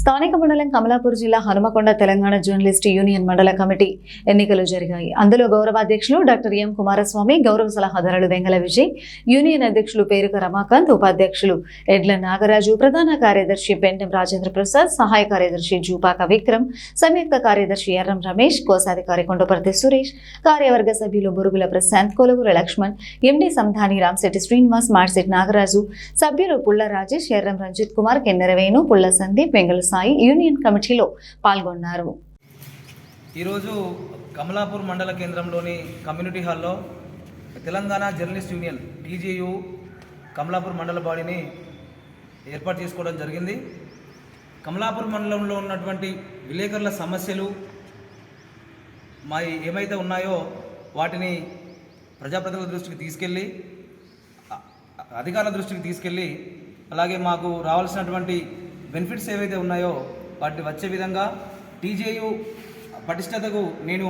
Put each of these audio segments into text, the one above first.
స్థానిక మండలం కమలాపూర్ జిల్లా హనుమకొండ తెలంగాణ జర్నలిస్ట్ యూనియన్ మండల కమిటీ ఎన్నికలు జరిగాయి. అందులో గౌరవ అధ్యక్షులు డాక్టర్ ఎం కుమారస్వామి గౌరవ సలహాదారులు వెంగళ విజయ్ యూనియన్ అధ్యక్షులు పేరుక రమాకాంత్ ఉపాధ్యక్షులు ఎడ్ల నాగరాజు ప్రధాన కార్యదర్శి పెండెం రాజేంద్ర ప్రసాద్ సహాయ కార్యదర్శి జూపాక విక్రమ్ సంయుక్త కార్యదర్శి ఎర్రం రమేష్ కోశాధికారి కొండపర్తి సురేష్ కార్యవర్గ సభ్యులు బురుగుల ప్రశాంత్ కొలుగురు లక్ష్మణ్ ఎండి సంధాని రామ్శెట్టి శ్రీనివాస్ మార్సెట్ నాగరాజు సభ్యులు పుల్ల రాజేష్ ఎర్రం రంజిత్ కుమార్ కెన్నెరవేణు పుల్ల సందీప్ వెంగళ సాయి యూనియన్ కమిటీలో పాల్గొన్నారు. ఈరోజు కమలాపూర్ మండల కేంద్రంలోని కమ్యూనిటీ హాల్లో Telangana journalist union TJU Kamalapur మండల బాడీని ఏర్పాటు చేసుకోవడం జరిగింది. కమలాపూర్ మండలంలో ఉన్నటువంటి విలేకరుల సమస్యలు మా ఏమైతే ఉన్నాయో వాటిని ప్రజాప్రతినిధుల దృష్టికి తీసుకెళ్ళి అధికారుల దృష్టికి తీసుకెళ్ళి అలాగే మాకు రావాల్సినటువంటి బెనిఫిట్స్ ఏవైతే ఉన్నాయో వాటిని వచ్చే విధంగా టీజేయు పటిష్టతకు నేను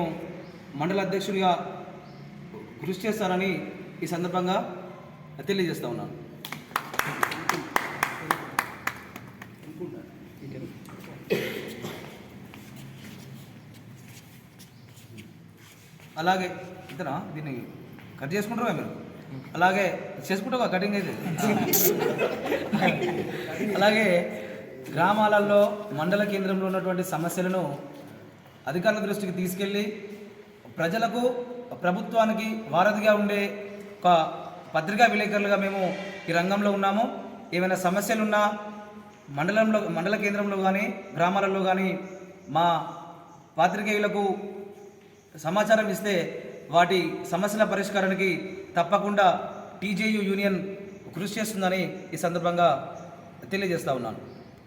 మండల అధ్యక్షుడిగా కృషి చేస్తానని ఈ సందర్భంగా తెలియజేస్తా ఉన్నాను. అలాగే ఇంతనా? దీన్ని కట్ చేసుకుంటారా మీరు? అలాగే చేసుకుంటావా? కటింగ్ అయితే? అలాగే గ్రామాలలో మండల కేంద్రంలో ఉన్నటువంటి సమస్యలను అధికారుల దృష్టికి తీసుకెళ్ళి ప్రజలకు ప్రభుత్వానికి వారధిగా ఉండే ఒక పత్రికా విలేకరులుగా మేము ఈ రంగంలో ఉన్నాము. ఏమైనా సమస్యలున్నా మండలంలో మండల కేంద్రంలో కానీ గ్రామాలలో కానీ మా పాత్రికేయులకు సమాచారం ఇస్తే వాటి సమస్యల పరిష్కారానికి తప్పకుండా టీజేయు యూనియన్ కృషి చేస్తుందని ఈ సందర్భంగా తెలియజేస్తా ఉన్నాను.